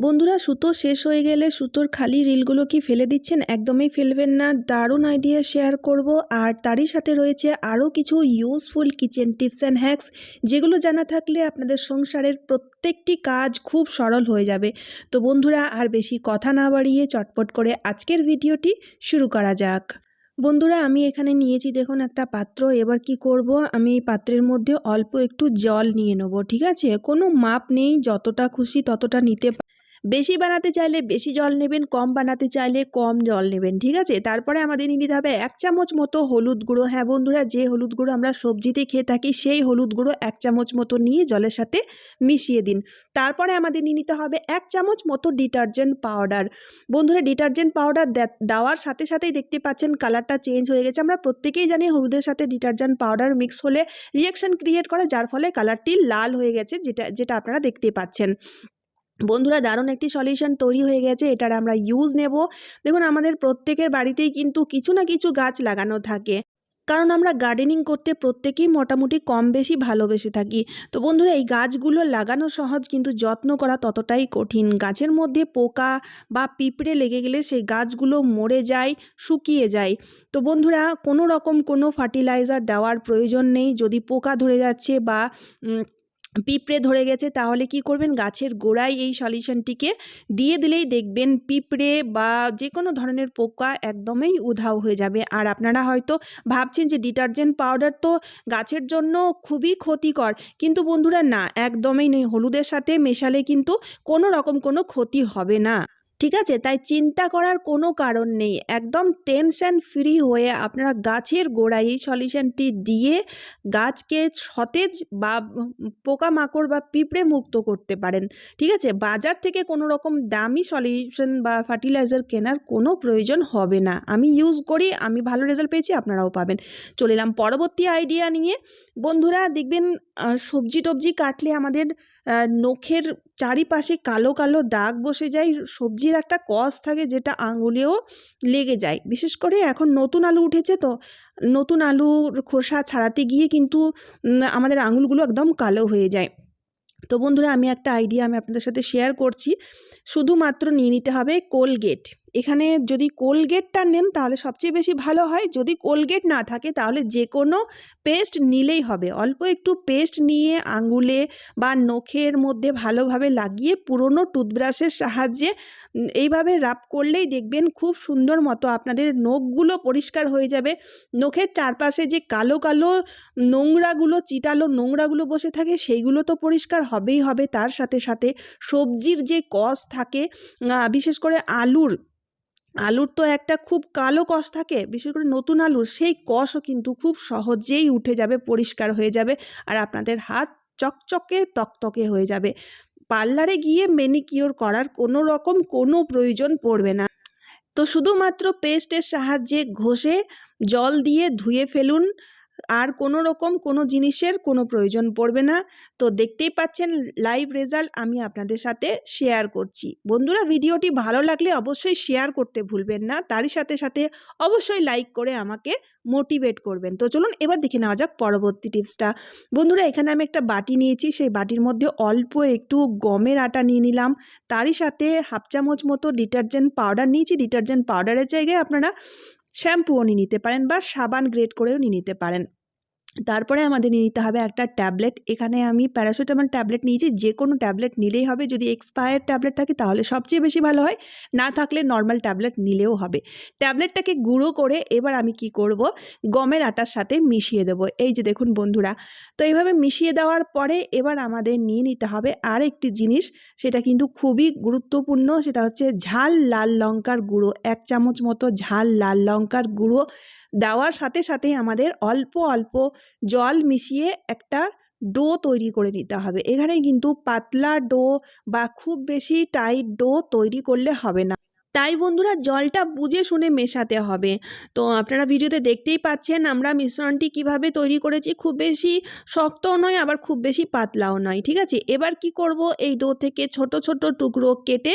বন্ধুরা, সুতো শেষ হয়ে গেলে সুতোর খালি রিলগুলো কি ফেলে দিচ্ছেন? একদমই ফেলবেন না। দারুণ আইডিয়া শেয়ার করব। আর তারই সাথে রয়েছে আরও কিছু useful kitchen tips and hacks যেগুলো জানা থাকলে আপনাদের সংসারের প্রত্যেকটি কাজ খুব সরল হয়ে যাবে। তো বন্ধুরা, আর বেশি কথা না বাড়িয়ে চটপট করে আজকের ভিডিওটি শুরু করা যাক। বন্ধুরা, আমি এখানে নিয়েছি দেখুন একটা পাত্র। এবার কি করব? আমি এই পাত্রের মধ্যে অল্প একটু জল নিয়ে নেব, ঠিক আছে? কোনো মাপ নেই, যতটা খুশি ততটা নিতে বেশি বানাতে চাইলে বেশি জল নেবেন, কম বানাতে চাইলে কম জল নেবেন, ঠিক আছে? তারপরে আমাদের নিতে হবে এক চামচ মতো হলুদ গুঁড়ো। হ্যাঁ বন্ধুরা, যে হলুদ গুঁড়ো আমরা সবজিতে খেয়ে থাকি, সেই হলুদ গুঁড়ো এক চামচ মতো নিয়ে জলের সাথে মিশিয়ে দিন। তারপরে আমাদের নিয়ে নিতে হবে এক চামচ মতো ডিটারজেন্ট পাউডার। বন্ধুরা, ডিটারজেন্ট পাউডার দেওয়ার সাথে সাথেই দেখতে পাচ্ছেন কালারটা চেঞ্জ হয়ে গেছে। আমরা প্রত্যেকেই জানি হলুদের সাথে ডিটারজেন্ট পাউডার মিক্স হলে রিয়াকশন ক্রিয়েট করে, যার ফলে কালারটি লাল হয়ে গেছে, যেটা যেটা আপনারা দেখতে পাচ্ছেন। বন্ধুরা দারুণ একটি সলিউশন তৈরি হয়ে গেছে, এটার আমরা ইউজ নেব। দেখুন, আমাদের প্রত্যেকের বাড়িতেই কিন্তু কিছু না কিছু গাছ লাগানো থাকে। কারণ আমরা গার্ডেনিং করতে প্রত্যেকেই মোটামুটি কম বেশি ভালোবেসে থাকি। তো বন্ধুরা, এই গাছগুলো লাগানো সহজ কিন্তু যত্ন করা ততটাই কঠিন। গাছের মধ্যে পোকা বা পিঁপড়ে লেগে গেলে সেই গাছগুলো মরে যায়, শুকিয়ে যায়। তো বন্ধুরা, কোনো রকম কোনো ফার্টিলাইজার দেওয়ার প্রয়োজন নেই। যদি পোকা ধরে যাচ্ছে বা পিঁপড়ে ধরে গেছে, তাহলে কি করবেন? গাছের গোড়ায় এই সলিউশনটিকে দিয়ে দিলেই দেখবেন পিঁপড়ে বা যে কোনো ধরনের পোকা একদমই উধাও হয়ে যাবে। আর আপনারা হয়তো ভাবছেন যে ডিটারজেন্ট পাউডার তো গাছের জন্য খুবই ক্ষতিকর। কিন্তু বন্ধুরা, না, একদমই নেই। হলুদের সাথে মেশালে কিন্তু কোনো রকম কোনো ক্ষতি হবে না। ঠিক আছে? তাই চিন্তা করার কোনো কারণ নেই। একদম টেনশন ফ্রি হয়ে আপনারা গাছের গোড়ায় এই সলিউশনটি দিয়ে গাছকে সতেজ বা পোকামাকড় বা পিঁপড়ে মুক্ত করতে পারেন। ঠিক আছে? বাজার থেকে কোনো রকম দামি সলিউশন বা ফার্টিলাইজার কেনার কোনো প্রয়োজন হবে না। আমি ইউজ করি, আমি ভালো রেজাল্ট পেয়েছি, আপনারাও পাবেন। চলে এলাম পরবর্তী আইডিয়া নিয়ে। বন্ধুরা, দেখবেন সবজি টবজি কাটলে আমাদের নখের চারিপাশে কালো কালো দাগ বসে যায়, সবজির একটা কস থাকে যেটা আঙুলেও লেগে যায়। বিশেষ করে এখন নতুন আলু উঠেছে তো, নতুন আলুর খোসা ছাড়াতে গিয়ে কিন্তু আমাদের আঙুলগুলো একদম কালো হয়ে যায়। তো বন্ধুরা, আমি একটা আইডিয়া আমি আপনাদের সাথে শেয়ার করছি। শুধুমাত্র নিয়ে নিতে হবে কোলগেট এখানে যদি কোলগেটটা নেন তাহলে সবচেয়ে বেশি ভালো হয়। যদি কোলগেট না থাকে তাহলে যে কোনো পেস্ট নিলেই হবে। অল্প একটু পেস্ট নিয়ে আঙুলে বা নখের মধ্যে ভালোভাবে লাগিয়ে পুরনো টুথব্রাশের সাহায্যে এইভাবে রাব করলেই দেখবেন খুব সুন্দর মতো আপনাদের নখগুলো পরিষ্কার হয়ে যাবে। নখের চারপাশে যে কালো কালো নোংরাগুলো, চিটালো নোংরাগুলো বসে থাকে সেইগুলো তো পরিষ্কার হবেই হবে। তার সাথে সাথে সবজির যে কস থাকে বিশেষ করে আলুর আলুর তো একটা খুব কালো কষ থাকে, বিশেষ করে নতুন আলুর, সেই কষও কিন্তু খুব সহজেই উঠে যাবে, পরিষ্কার হয়ে যাবে আর আপনাদের হাত চকচকে তকতকে হয়ে যাবে। পার্লারে গিয়ে মেনিকিওর করার কোনো রকম কোনো প্রয়োজন পড়বে না। তো শুধুমাত্র পেস্টের সাহায্যে ঘষে জল দিয়ে ধুয়ে ফেলুন আর কোনো রকম কোনো জিনিসের কোনো প্রয়োজন পড়বে না। তো দেখতেই পাচ্ছেন লাইভ রেজাল্ট আমি আপনাদের সাথে শেয়ার করছি। বন্ধুরা, ভিডিওটি ভালো লাগলে অবশ্যই শেয়ার করতে ভুলবেন না। তারই সাথে সাথে অবশ্যই লাইক করে আমাকে মোটিভেট করবেন। তো চলুন এবার দেখে নেওয়া যাক পরবর্তী টিপসটা বন্ধুরা, এখানে আমি একটা বাটি নিয়েছি। সেই বাটির মধ্যে অল্প একটু গমের আটা নিয়ে নিলাম। তারই সাথে হাফ চামচ মতো ডিটারজেন্ট পাউডার নিয়েছি। ডিটারজেন্ট পাউডারের জায়গায় আপনারা শ্যাম্পুও নিয়ে নিতে পারেন বা সাবান গ্রেড করেও নিয়ে নিতে পারেন। তারপরে আমাদের নিয়ে নিতে হবে একটা ট্যাবলেট। এখানে আমি প্যারাসিটামল ট্যাবলেট নিয়েছি যে কোনো ট্যাবলেট নিলেই হবে। যদি এক্সপায়ার ট্যাবলেট থাকে তাহলে সবচেয়ে বেশি ভালো হয়, না থাকলে নর্মাল ট্যাবলেট নিলেও হবে। ট্যাবলেটটাকে গুঁড়ো করে এবার আমি কি করব? গমের আটার সাথে মিশিয়ে দেবো। এই যে দেখুন বন্ধুরা, তো এইভাবে মিশিয়ে দেওয়ার পরে এবার আমাদের নিয়ে নিতে হবে আর একটি জিনিস, সেটা কিন্তু খুবই গুরুত্বপূর্ণ, সেটা হচ্ছে ঝাল লাল লঙ্কার গুঁড়ো। এক চামচ মতো ঝাল লাল লঙ্কার গুঁড়ো দেওয়ার সাথে সাথে আমাদের অল্প অল্প জল মিশিয়ে একটা ডো তৈরি করে নিতে হবে। এখানে কিন্তু পাতলা ডো বা খুব বেশি টাইট ডো তৈরি করলে হবে না। তাই বন্ধুরা জলটা বুঝে শুনে মেশাতে হবে। তো আপনারা ভিডিওতে দেখতেই পাচ্ছেন আমরা মিশ্রণটি কীভাবে তৈরি করেছি, খুব বেশি শক্তও নয়, আবার খুব বেশি পাতলাও নয়, ঠিক আছে? এবার কি করব? এই ডো থেকে ছোট ছোট টুকরো কেটে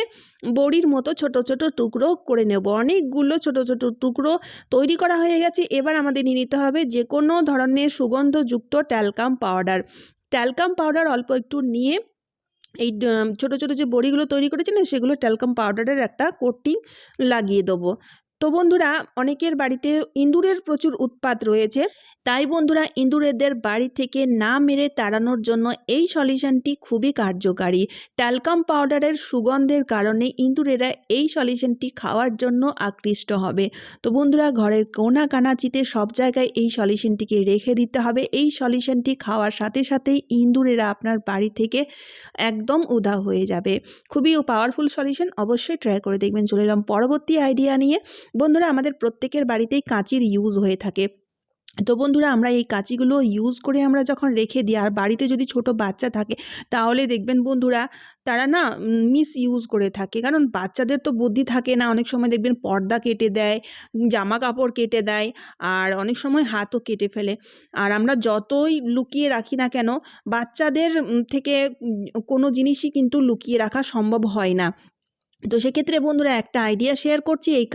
বড়ির মতো ছোট ছোট টুকরো করে নেব। অনেকগুলো ছোট ছোট টুকরো তৈরি করা হয়ে গেছে। এবার আমাদের নিয়ে নিতে হবে যে কোনো ধরনের সুগন্ধযুক্ত ট্যালকাম পাউডার। ট্যালকাম পাউডার অল্প একটু নিয়ে এই ছোটো ছোটো যে বড়িগুলো তৈরি করেছি না, সেগুলো ট্যালকাম পাউডারের একটা কোটিং লাগিয়ে দেবো। তো বন্ধুরা, অনেকের বাড়িতে ইঁদুরের প্রচুর উৎপাত রয়েছে। তাই বন্ধুরা, ইঁদুরেদের বাড়ি থেকে না মেরে তাড়ানোর জন্য এই সলিউশনটি খুবই কার্যকারী। ট্যালকাম পাউডারের সুগন্ধের কারণে ইঁদুরেরা এই সলিউশনটি খাওয়ার জন্য আকৃষ্ট হবে। তো বন্ধুরা, ঘরের কোনা কানাচিতে সব জায়গায় এই সলিউশনটিকে রেখে দিতে হবে। এই সলিউশনটি খাওয়ার সাথে সাথেই ইঁদুরেরা আপনার বাড়ি থেকে একদম উধাও হয়ে যাবে। খুবই পাওয়ারফুল সলিউশন অবশ্যই ট্রাই করে দেখবেন। চলে এলাম পরবর্তী আইডিয়া নিয়ে। বন্ধুরা, আমাদের প্রত্যেকের বাড়িতেই কাঁচির ইউজ হয়ে থাকে। তো বন্ধুরা, আমরা এই কাঁচিগুলো ইউজ করে আমরা যখন রেখে দিই, আর বাড়িতে যদি ছোট বাচ্চা থাকে, তাহলে দেখবেন বন্ধুরা, তারা না মিস ইউজ করে থাকে। কারণ বাচ্চাদের তো বুদ্ধি থাকে না, অনেক সময় দেখবেন পর্দা কেটে দেয়, জামা কাপড় কেটে দেয়, আর অনেক সময় হাতও কেটে ফেলে। আর আমরা যতই লুকিয়ে রাখি না কেন, বাচ্চাদের থেকে কোনো জিনিসই কিন্তু লুকিয়ে রাখা সম্ভব হয় না। তো সেক্ষেত্রে বন্ধুরা একটা আইডিয়া শেয়ার করছি, এই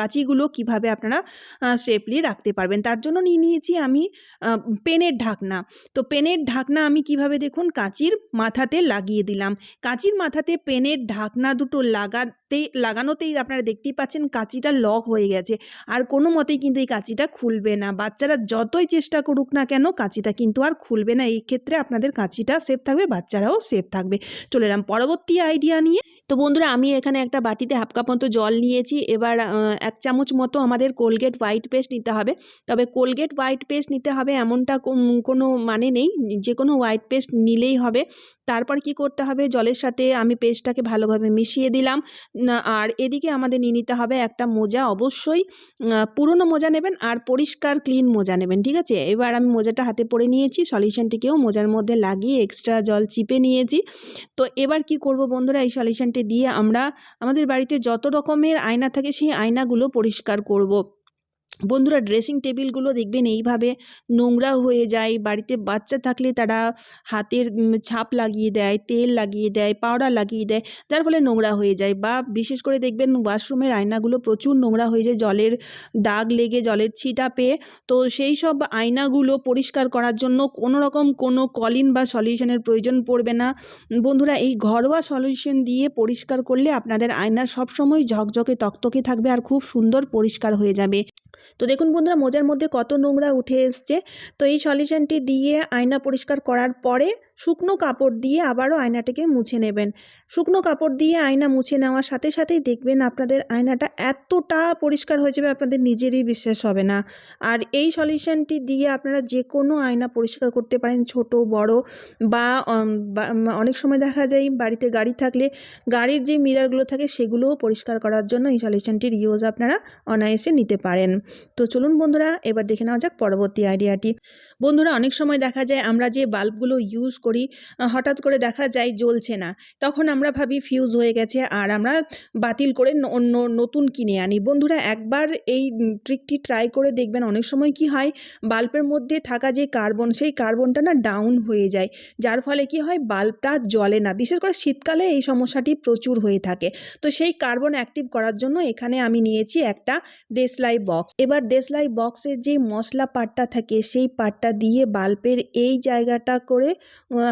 কাঁচিগুলো কীভাবে আপনারা সেফলি রাখতে পারবেন। তার জন্য নিয়ে নিয়েছি আমি পেনের ঢাকনা। তো পেনের ঢাকনা আমি কীভাবে দেখুন, কাঁচির মাথাতে লাগিয়ে দিলাম। কাঁচির মাথাতে পেনের ঢাকনা দুটো লাগাতে, লাগানোতেই আপনারা দেখতেই পাচ্ছেন কাঁচিটা লক হয়ে গেছে। আর কোনো মতেই কিন্তু এই কাঁচিটা খুলবে না। বাচ্চারা যতই চেষ্টা করুক না কেন, কাঁচিটা কিন্তু আর খুলবে না। এই ক্ষেত্রে আপনাদের কাঁচিটা সেফ থাকবে, বাচ্চারাও সেফ থাকবে। চলে এলাম পরবর্তী আইডিয়া নিয়ে। তো বন্ধুরা, আমি এখানে একটা বাটিতে হাফ কাপ মতো জল নিয়েছি। এবার এক চামচ মতো আমাদের কোলগেট হোয়াইট পেস্ট নিতে হবে। তবে কোলগেট হোয়াইট পেস্ট নিতে হবে এমনটা কোনো মানে নেই। যে কোনো হোয়াইট পেস্ট নিলেই হবে। তারপর কি করতে হবে? জলের সাথে আমি পেস্টটাকে ভালোভাবে মিশিয়ে দিলাম। আর এদিকে আমাদের নিয়ে নিতে হবে একটা মোজা অবশ্যই। পুরনো মোজা নেবেন আর পরিষ্কার ক্লিন মোজা নেবেন, ঠিক আছে? এবার আমি মোজাটা হাতে পরে নিয়েছি। সলিউশনটিকেও মোজার মধ্যে লাগিয়ে এক্সট্রা জল চিপে নিয়েছি। তো এবার কি করব বন্ধুরা? এই সলিউশনটি দিয়ে আমরা আমাদের বাড়িতে যত রকমের আয়না থাকে সেই আয়নাগুলো পরিষ্কার করব। বন্ধুরা ড্রেসিং টেবিলগুলো দেখবেন এইভাবে নোংরা হয়ে যায়। বাড়িতে বাচ্চা থাকলে তারা হাতের ছাপ লাগিয়ে দেয়, তেল লাগিয়ে দেয়, পাউডার লাগিয়ে দেয়, যার ফলে নোংরা হয়ে যায় বা বিশেষ করে দেখবেন ওয়াশরুমের আয়নাগুলো প্রচুর নোংরা হয়ে যায়, জলের দাগ লেগে জলের ছিটা পেয়ে। তো সেই সব আয়নাগুলো পরিষ্কার করার জন্য কোনো রকম কোনো কলিন বা সলিউশনের প্রয়োজন পড়বে না। বন্ধুরা এই ঘরোয়া সলিউশন দিয়ে পরিষ্কার করলে আপনাদের আয়না সবসময় ঝকঝকে, তকতকে থাকবে আর খুব সুন্দর পরিষ্কার হয়ে যাবে। তো দেখুন বন্ধুরা, মোজার মধ্যে কত নোংরা উঠে এসছে। তো এই সলিউশনটি দিয়ে আয়না পরিষ্কার করার পরে শুকনো কাপড় দিয়ে আবারও আয়নাটাকে মুছে নেবেন। শুকনো কাপড় দিয়ে আয়না মুছে নেওয়ার সাথে সাথেই দেখবেন আপনাদের আয়নাটা এতটা পরিষ্কার হয়ে যাবে, আপনাদের নিজেরই বিশ্বাস হবে না। আর এই সলিউশনটি দিয়ে আপনারা যে কোনো আয়না পরিষ্কার করতে পারেন, ছোট, বড় বা অনেক সময় দেখা যায় বাড়িতে গাড়ি থাকলে গাড়ির যে মিরারগুলো থাকে সেগুলোও পরিষ্কার করার জন্য এই সলিউশনটির ইউজ আপনারা অনায়াসে নিতে পারেন। তো চলুন বন্ধুরা, এবার দেখে নেওয়া যাক পরবর্তী আইডিয়াটি। বন্ধুরা, অনেক সময় দেখা যায় আমরা যে বাল্বগুলো ইউজ করি হঠাৎ করে দেখা যায় জ্বলছে না। তখন আমরা ভাবি ফিউজ হয়ে গেছে আর আমরা বাতিল করে অন্য নতুন কিনে আনি। বন্ধুরা, একবার এই ট্রিকটি ট্রাই করে দেখবেন, অনেক সময় কি হয়, বাল্বের মধ্যে থাকা যে কার্বন সেই কার্বনটা না ডাউন হয়ে যায়। যার ফলে কি হয়, বাল্বটা জ্বলে না। বিশেষ করে শীতকালে এই সমস্যাটি প্রচুর হয়ে থাকে। তো সেই কার্বন অ্যাক্টিভ করার জন্য এখানে আমি নিয়েছি একটা দেশলাই বক্স এবার দেশলাই বক্সের যে মশলা পাটটা থাকে, সেই পাটটা দিয়ে বাল্বের এই জায়গাটা করে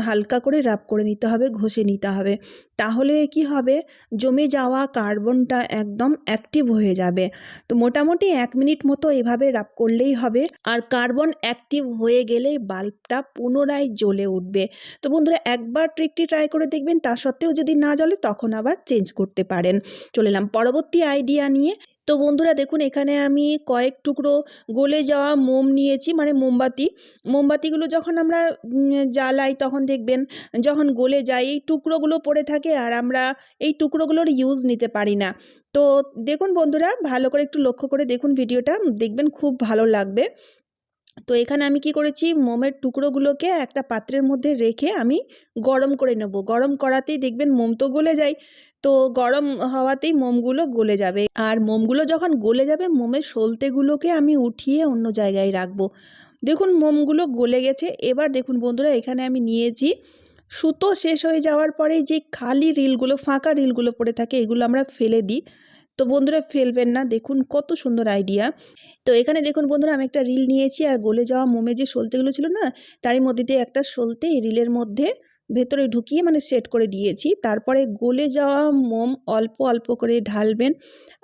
হালকা করে রাব করে নিতে হবে, ঘষে নিতে হবে। তাহলে কি হবে? জমে যাওয়া কার্বনটা একদম অ্যাক্টিভ হয়ে যাবে। তো মোটামুটি এক মিনিট মতো এভাবে রাব করলেই হবে। আর কার্বন অ্যাক্টিভ হয়ে গেলেই বাল্বটা পুনরায় জ্বলে উঠবে। তো বন্ধুরা, একবার ট্রিকটি ট্রাই করে দেখবেন। তা সত্ত্বেও যদি না জ্বলে, তখন আবার চেঞ্জ করতে পারেন। চলে এলাম পরবর্তী আইডিয়া নিয়ে। তো বন্ধুরা দেখুন, এখানে আমি কয়েক টুকরো গলে যাওয়া মোম নিয়েছি মানে মোমবাতি। মোমবাতিগুলো যখন আমরা জ্বালাই তখন দেখবেন যখন গলে যায়, এই টুকরোগুলো পড়ে থাকে আর আমরা এই টুকরোগুলোর ইউজ নিতে পারি না। তো দেখুন বন্ধুরা, ভালো করে একটু লক্ষ্য করে দেখুন ভিডিওটা, দেখবেন খুব ভালো লাগবে। তো এখানে আমি কি করেছি, মোমের টুকরোগুলোকে একটা পাত্রের মধ্যে রেখে আমি গরম করে নেব। গরম করাতেই দেখবেন মোম তো গলে যায়, তো গরম হওয়াতেই মোমগুলো গলে যাবে। আর মোমগুলো যখন গলে যাবে, মোমের সলতেগুলোকে আমি উঠিয়ে অন্য জায়গায় রাখব। দেখুন মোমগুলো গলে গেছে। এবার দেখুন বন্ধুরা, এখানে আমি নিয়েছি সুতো শেষ হয়ে যাওয়ার পরেই যে খালি রিলগুলো, ফাঁকা রিলগুলো পড়ে থাকে, এগুলো আমরা ফেলে দিই। তো বন্ধুরা ফেলবেন না, দেখুন কত সুন্দর আইডিয়া তো এখানে দেখুন বন্ধুরা আমি একটা রিল নিয়েছি আর গলে যাওয়া মোমে যে সলতেগুলো ছিল না, তারই মধ্যে দিয়ে একটা সলতে রিলের মধ্যে ভেতরে ঢুকিয়ে মানে সেট করে দিয়েছি। তারপরে গলে যাওয়া মোম অল্প অল্প করে ঢালবেন।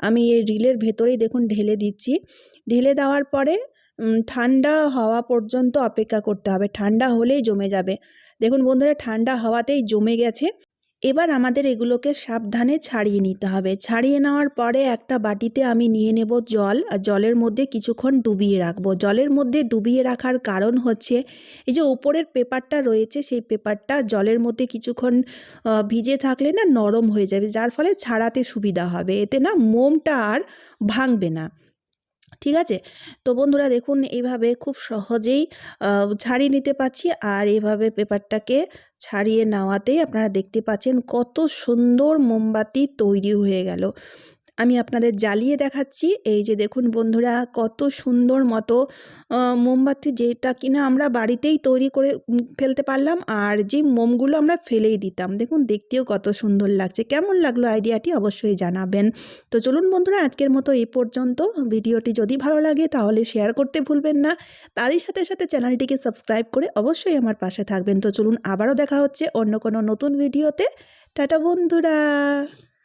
আমি এই রিলের ভেতরেই দেখুন ঢেলে দিচ্ছি। ঢেলে দেওয়ার পরে ঠান্ডা হওয়া পর্যন্ত অপেক্ষা করতে হবে। ঠান্ডা হলেই জমে যাবে। দেখুন বন্ধুরা, ঠান্ডা হওয়াতেই জমে গেছে। এবার আমাদের এগুলোকে সাবধানে ছাড়িয়ে নিতে হবে। ছাড়িয়ে নেওয়ার পরে একটা বাটিতে আমি নিয়ে নেব জল, আর জলের মধ্যে কিছুক্ষণ ডুবিয়ে রাখব। জলের মধ্যে ডুবিয়ে রাখার কারণ হচ্ছে, এই যে উপরের পেপারটা রয়েছে, সেই পেপারটা জলের মধ্যে কিছুক্ষণ ভিজে থাকলে না নরম হয়ে যাবে, যার ফলে ছাড়াতে সুবিধা হবে। এতে না মোমটা আর ভাঙবে না। ঠিক আছে? তো বন্ধুরা দেখুন, এইভাবে খুব সহজেই ছাড়িয়ে নিতে পারছি। আর এইভাবে পেপারটাকে ছাড়িয়ে নেওয়াতেই আপনারা দেখতে পাচ্ছেন কত সুন্দর মোমবাতি তৈরি হয়ে গেল। আমি আপনাদের জ্বালিয়ে দেখাচ্ছি। এই যে দেখুন বন্ধুরা, কত সুন্দর মতো মোমবাতি যেটা কিনা আমরা বাড়িতেই তৈরি করে ফেলতে পারলাম আর যে মোমগুলো আমরা ফেলেই দিতাম। দেখুন দেখতেও কত সুন্দর লাগছে। কেমন লাগল আইডিয়াটি অবশ্যই জানাবেন। তো চলুন বন্ধুরা, আজকের মতো এই পর্যন্ত। ভিডিওটি যদি ভালো লাগে তাহলে শেয়ার করতে ভুলবেন না। তারই সাথে সাথে চ্যানেলটিকে সাবস্ক্রাইব করে অবশ্যই আমার পাশে থাকবেন। তো চলুন আবারও দেখা হচ্ছে অন্য কোনো নতুন ভিডিওতে। টাটা বন্ধুরা!